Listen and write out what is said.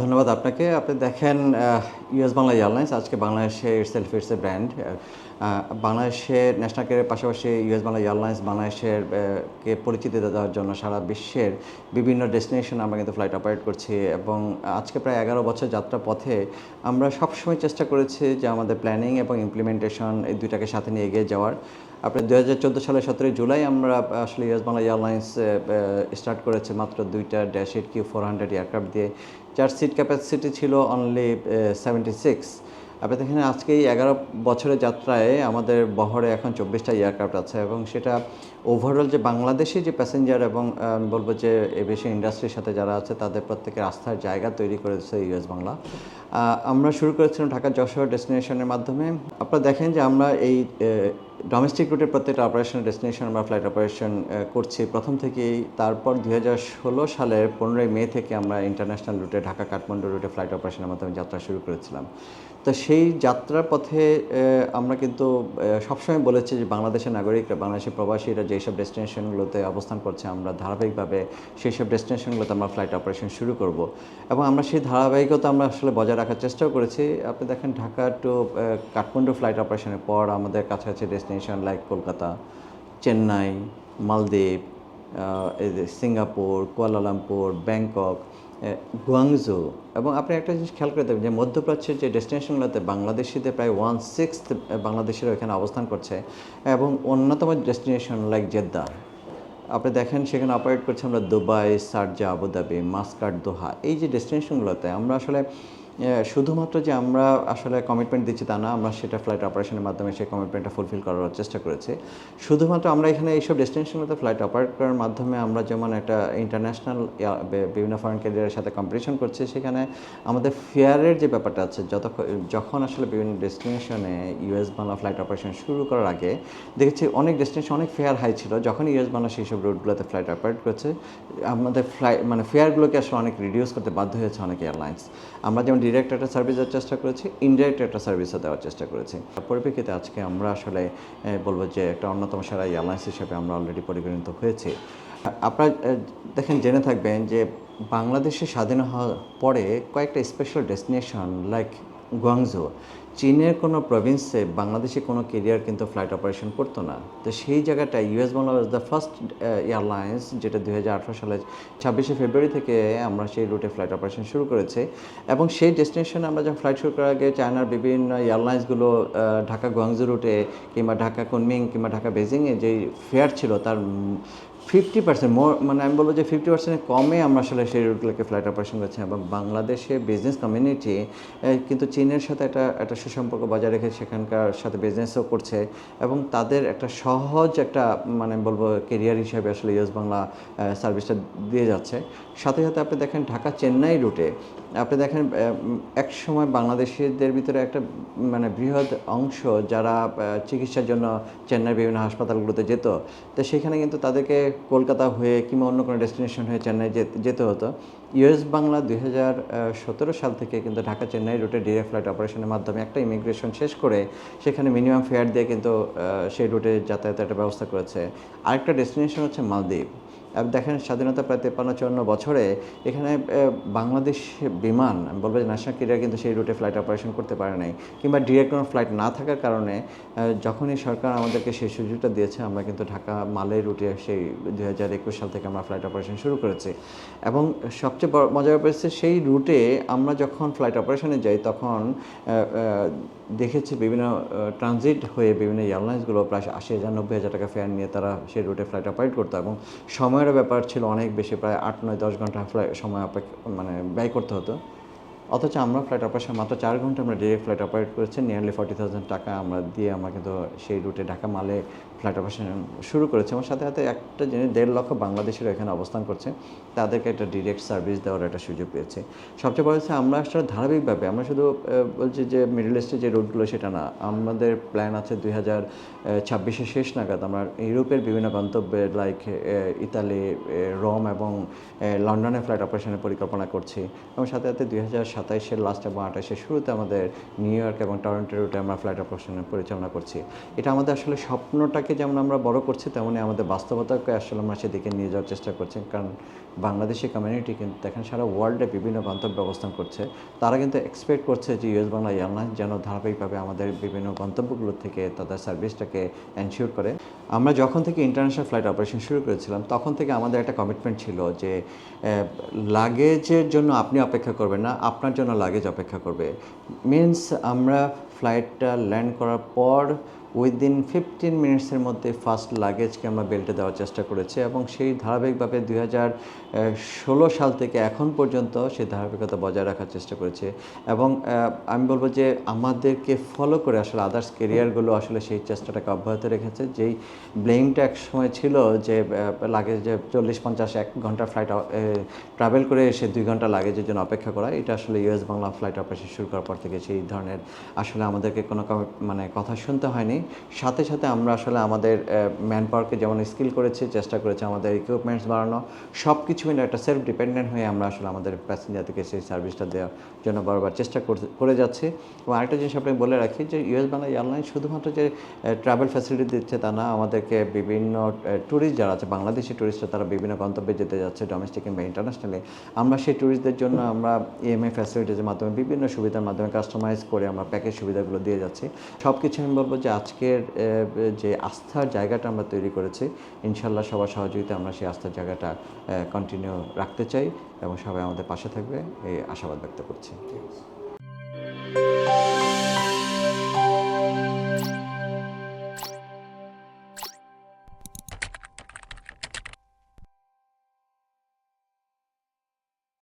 ধন্যবাদ আপনাকে। আপনি দেখেন ইউএস বাংলা এয়ারলাইন্স আজকে বাংলাদেশে সেলফ ইটস এ ব্র্যান্ড বাংলাদেশে ন্যাশনাল কেয়ারের পাশাপাশি ইউএস বাংলা এয়ারলাইন্স বাংলাদেশের কে পরিচিতি দেওয়ার জন্য সারা বিশ্বের বিভিন্ন ডেস্টিনেশন আমরা কিন্তু ফ্লাইট অপারেট করছি এবং আজকে প্রায় এগারো বছর যাত্রা পথে আমরা সবসময় চেষ্টা করেছি যে আমাদের প্ল্যানিং এবং ইমপ্লিমেন্টেশন এই দুইটাকে সাথে নিয়ে এগিয়ে যাওয়ার। আপনার দু হাজার চোদ্দ সালের সতেরোই জুলাই আমরা আসলে ইউএস বাংলা এয়ারলাইন্স স্টার্ট করেছে মাত্র দুইটা dash eight Q four hundred aircraft দিয়ে। যার সিট ক্যাপাসিটি ছিল অনলি সেভেন্টি সিক্স। আপনি দেখেন আজকে এগারো বছরের যাত্রায় আমাদের বহরে এখন চব্বিশটা এয়ারক্রাফট আছে এবং সেটা ওভারঅল যে বাংলাদেশি যে প্যাসেঞ্জার এবং আমি বলব যে এভিয়েশন ইন্ডাস্ট্রির সাথে যারা আছে তাদের প্রত্যেকের আস্থার জায়গা তৈরি করেছে ইউএস বাংলা। আমরা শুরু করেছিলাম ঢাকা যশোর ডেস্টিনেশনের মাধ্যমে। আপনারা দেখেন যে আমরা এই ডোমেস্টিক রুটে প্রত্যেকটা অপারেশন ডেস্টিনেশন আমরা ফ্লাইট অপারেশন করছি। প্রথম থেকেই তারপর দুই হাজার ষোলো সালের পনেরোই মে থেকে আমরা ইন্টারন্যাশনাল রুটে ঢাকা কাঠমান্ডু রুটে ফ্লাইট অপারেশনের মাধ্যমে যাত্রা শুরু করেছিলাম। তো সেই যাত্রার পথে আমরা কিন্তু সবসময় বলেছি যে বাংলাদেশের নাগরিকরা, বাংলাদেশের প্রবাসীরা যেসব ডেস্টিনেশনগুলোতে অবস্থান করছে আমরা ধারাবাহিকভাবে সেই সব ডেস্টিনেশনগুলোতে আমরা ফ্লাইট অপারেশন শুরু করব। এবং আমরা সেই ধারাবাহিকতা আমরা আসলে বজায় রাখার চেষ্টাও করেছি। আপনি দেখেন ঢাকা টু কাঠমান্ডু ফ্লাইট অপারেশনের পর আমাদের কাছাকাছি destination like Kolkata, Chennai, Maldives Singapore, Kuala Lumpur, Bangkok Guangzhou এবং আপনি একটা জিনিস খেয়াল করে দেবেন যে মধ্যপ্রাচ্যের যে ডেস্টিনেশনগুলোতে বাংলাদেশিদের প্রায় ওয়ান সিক্স বাংলাদেশিরা এখানে অবস্থান করছে এবং অন্যতম ডেস্টিনেশন লাইক জেদ্দা আপনি দেখেন সেখানে অপারেট করছে আমরা Dubai, Sharjah, Abu Dhabi, Muscat, Doha. এই যে ডেস্টিনেশনগুলোতে আমরা আসলে শুধুমাত্র যে আমরা আসলে কমিটমেন্ট দিচ্ছি তা না, আমরা সেটা ফ্লাইট অপারেশনের মাধ্যমে সেই কমিটমেন্টটা ফুলফিল করার চেষ্টা করেছি। শুধুমাত্র আমরা এখানে এইসব ডেস্টিনেশনগুলোতে ফ্লাইট অপারেট করার মাধ্যমে আমরা যেমন একটা ইন্টারন্যাশনাল বিভিন্ন ফরেন ক্যারিয়ারের সাথে কম্পিটিশন করছি, সেখানে আমাদের ফেয়ারের যে ব্যাপারটা আছে যত যখন আসলে বিভিন্ন ডেস্টিনেশনে ইউএস বাংলা ফ্লাইট অপারেশন শুরু করার আগে, দেখেছি অনেক ডেস্টিনেশন অনেক ফেয়ার হাই ছিল, যখন ইউএস বাংলা সেই সব রুটগুলোতে ফ্লাইট অপারেট করছে, আমাদের ফ্লাই মানে ফেয়ারগুলোকে আসলে অনেক রিডিউস করতে বাধ্য হয়েছে অনেক এয়ারলাইন্স আমরা যেমন ডিরেক্ট একটা সার্ভিস দেওয়ার চেষ্টা করেছি ইনডাইরেক্ট একটা সার্ভিসও দেওয়ার চেষ্টা করেছি। পরিপ্রেক্ষিতে আজকে আমরা আসলে বলব যে একটা অন্যতম সেরা এয়ারলাইন্স হিসেবে আমরা অলরেডি পরিগণিত হয়েছি। আপনারা দেখেন, জেনে থাকবেন যে বাংলাদেশে স্বাধীন হওয়ার পরে কয়েকটা স্পেশাল ডেস্টিনেশন লাইক গুয়াংজো চীনের কোনো প্রভিন্সে বাংলাদেশে কোনো কেরিয়ার কিন্তু ফ্লাইট অপারেশন করতো না। তো সেই জায়গাটা US Bangla was the first airlines যেটা দুই সালে ছাব্বিশে ফেব্রুয়ারি থেকে আমরা সেই রুটে ফ্লাইট অপারেশন শুরু করেছি। এবং সেই ডেস্টিনেশনে আমরা যখন ফ্লাইট শুরু করার আগে চায়নার বিভিন্ন এয়ারলাইন্সগুলো ঢাকা গুয়াংজু রুটে কিংবা ঢাকা কুনমিং কিংবা ঢাকা বেজিংয়ে যেই ফেয়ার ছিল তার ফিফটি পার্সেন্ট মোর মানে আমি বলব যে ফিফটি পার্সেন্ট কমে আমরা আসলে সেই রুটগুলোকে ফ্লাইট অপারেশন করছি। এবং বাংলাদেশে বিজনেস কমিউনিটি কিন্তু চীনের সাথে একটা একটা সুসম্পর্ক বজায় রেখে সেখানকার সাথে বিজনেসও করছে। এবং তাদের একটা সহজ একটা মানে বলব কেরিয়ার হিসাবে আসলে ইউএস বাংলা সার্ভিসটা দিয়ে যাচ্ছে। সাথে সাথে আপনি দেখেন ঢাকা চেন্নাই রুটে আপনি দেখেন এক সময় বাংলাদেশিদের ভিতরে একটা মানে বৃহৎ অংশ যারা চিকিৎসার জন্য চেন্নাইয়ের বিভিন্ন হাসপাতালগুলোতে যেত, তো সেখানে কিন্তু তাদেরকে কলকাতা হয়ে কিংবা অন্য কোনো ডেস্টিনেশন হয়ে চেন্নাই যেতে- হতো। ইউএস বাংলা দুই হাজার সতেরো সাল থেকে কিন্তু ঢাকা চেন্নাই রুটে ডিরেক্ট ফ্লাইট অপারেশনের মাধ্যমে একটা ইমিগ্রেশন শেষ করে সেখানে মিনিমাম ফেয়ার দিয়ে কিন্তু সেই রুটে যাতায়াতের একটা ব্যবস্থা করেছে। আরেকটা ডেস্টিনেশন হচ্ছে মালদ্বীপ। দেখেন স্বাধীনতা প্রায় তেপ্পান্ন, চুয়ান্ন বছরে এখানে বাংলাদেশ বিমান আমি বলব যে ন্যাশনাল কেরিয়ার কিন্তু সেই রুটে ফ্লাইট অপারেশন করতে পারে নাই। কিংবা ডিরেক্ট কোনো ফ্লাইট না থাকার কারণে যখনই সরকার আমাদেরকে সেই সুযোগটা দিয়েছে, আমরা কিন্তু ঢাকা মালের রুটে সেই দু হাজার একুশ সাল থেকে আমরা ফ্লাইট অপারেশন শুরু করেছি। এবং সবচেয়ে মজার ব্যাপার হচ্ছে সেই রুটে আমরা যখন ফ্লাইট অপারেশনে যাই, তখন দেখেছি বিভিন্ন ট্রানজিট হয়ে বিভিন্ন এয়ারলাইন্সগুলো প্রায় আশি হাজার, নব্বই হাজার টাকা ফেয়ার নিয়ে তারা সেই রুটে ফ্লাইট অপারেট করতো। এবং সময়ের ব্যাপার ছিল অনেক বেশি, প্রায় আট, নয়, দশ ঘণ্টা ফ্লাইট সময় অপেক্ষা মানে ব্যয় করতে হতো। অথচ আমরা ফ্লাইট অপারেশন মাত্র চার ঘণ্টা আমরা ডিরেক্ট ফ্লাইট অপারেট করেছি নিয়ারলি ফর্টি থাউজেন্ড টাকা আমরা দিয়ে আমরা কিন্তু সেই রুটে ঢাকা মালে ফ্লাইট অপারেশন শুরু করেছে এবং সাথে সাথে একটা জিনিস, দেড় লক্ষ বাংলাদেশিরা এখানে অবস্থান করছে। তাদেরকে একটা ডিরেক্ট সার্ভিস দেওয়ার একটা সুযোগ পেয়েছে। সবচেয়ে বড় হচ্ছে আমরা আসলে ধারাবাহিকভাবে, আমরা শুধু বলছি যে মিডল ইস্টে যে রুটগুলো সেটা না, আমাদের প্ল্যান আছে দুই হাজার ছাব্বিশে শেষ নাগাদ আমরা ইউরোপের বিভিন্ন গন্তব্যে লাইক ইতালি রোম এবং লন্ডনে ফ্লাইট অপারেশনের পরিকল্পনা করছি। এবং সাথে সাথে দুই হাজার সাতাইশের লাস্ট এবং আঠাশের শুরুতে আমাদের নিউ ইয়র্ক এবং টরন্টো রুটে আমরা ফ্লাইট অপারেশনের পরিচালনা করছি। এটা আমাদের আসলে স্বপ্নটাকে স্বপ্নটাকে যেমন আমরা বড় করছি তেমনই আমাদের বাস্তবতাকে আসলে আমরা সেদিকে নিয়ে যাওয়ার চেষ্টা করছি। কারণ বাংলাদেশি কমিউনিটি কিন্তু দেখেন সারা ওয়ার্ল্ডে বিভিন্ন গন্তব্য অবস্থান করছে। তারা কিন্তু এক্সপেক্ট করছে যে ইউএস বাংলা এয়ারলাইন্স যেন ধারাবাহিকভাবে আমাদের বিভিন্ন গন্তব্যগুলো থেকে তাদের সার্ভিসটাকে এনশিওর করে। আমরা যখন থেকে ইন্টারন্যাশনাল ফ্লাইট অপারেশন শুরু করেছিলাম, তখন থেকে আমাদের একটা কমিটমেন্ট ছিল যে লাগেজের জন্য আপনি অপেক্ষা করবেন না, আপনার জন্য লাগেজ অপেক্ষা করবে। মিন্স আমরা ফ্লাইটটা ল্যান্ড করার পর উইদিন ফিফটিন মিনিটসের মধ্যে ফার্স্ট লাগেজকে আমরা বেল্টে দেওয়ার চেষ্টা করেছি এবং সেই ধারাবাহিকভাবে দুই হাজার ষোলো সাল থেকে এখন পর্যন্ত সেই ধারাবাহিকতা বজায় রাখার চেষ্টা করেছে এবং আমি বলব যে আমাদেরকে ফলো করে আসলে আদার্স কেরিয়ারগুলো আসলে সেই চেষ্টাটাকে অব্যাহত রেখেছে। যেই ব্লেমটা এক সময় ছিল যে লাগে যে চল্লিশ পঞ্চাশ এক ঘণ্টা ফ্লাইট ট্রাভেল করে এসে দুই ঘণ্টা লাগেজের জন্য অপেক্ষা করা, এটা আসলে ইউএস বাংলা ফ্লাইট অপারেশন শুরু করার পর থেকে সেই ধরনের আসলে আমাদেরকে কোনো মানে কথা শুনতে হয়নি। সাথে সাথে আমরা আসলে আমাদের ম্যান পাওয়ারকে যেমন স্কিল করেছি, চেষ্টা করেছি আমাদের ইকুইপমেন্টস বাড়ানো সব কিছু মিলে একটা সেলফ ডিপেন্ডেন্ট হয়ে আমরা আসলে আমাদের প্যাসেঞ্জারদেরকে সেই সার্ভিসটা দেওয়ার জন্য বারবার চেষ্টা করে যাচ্ছি। এবং আরেকটা জিনিস আপনাকে বলে রাখি যে ইউএস বাংলা এয়ারলাইন শুধুমাত্র যে ট্রাভেল ফ্যাসিলিটি দিচ্ছে তা না, আমাদেরকে বিভিন্ন ট্যুরিস্ট যারা আছে, বাংলাদেশি ট্যুরিস্টরা তারা বিভিন্ন গন্তব্যে যেতে যাচ্ছে ডোমেস্টিক কিংবা ইন্টারন্যাশনালি আমরা সেই ট্যুরিস্টদের জন্য আমরা ইএমএ ফ্যাসিলিটিজের মাধ্যমে বিভিন্ন সুবিধার মাধ্যমে কাস্টমাইজ করে আমরা প্যাকেজ সুবিধাগুলো দিয়ে যাচ্ছি। সব কিছু আমি বলব যে আজকের যে আস্থার জায়গাটা আমরা তৈরি করেছি, ইনশাল্লাহ সবার সহযোগিতা আমরা সেই আস্থার জায়গাটা কন্টিনিউ রাখতে চাই এবং সবাই আমাদের পাশে থাকবে, এই আশাবাদ ব্যক্ত করছি।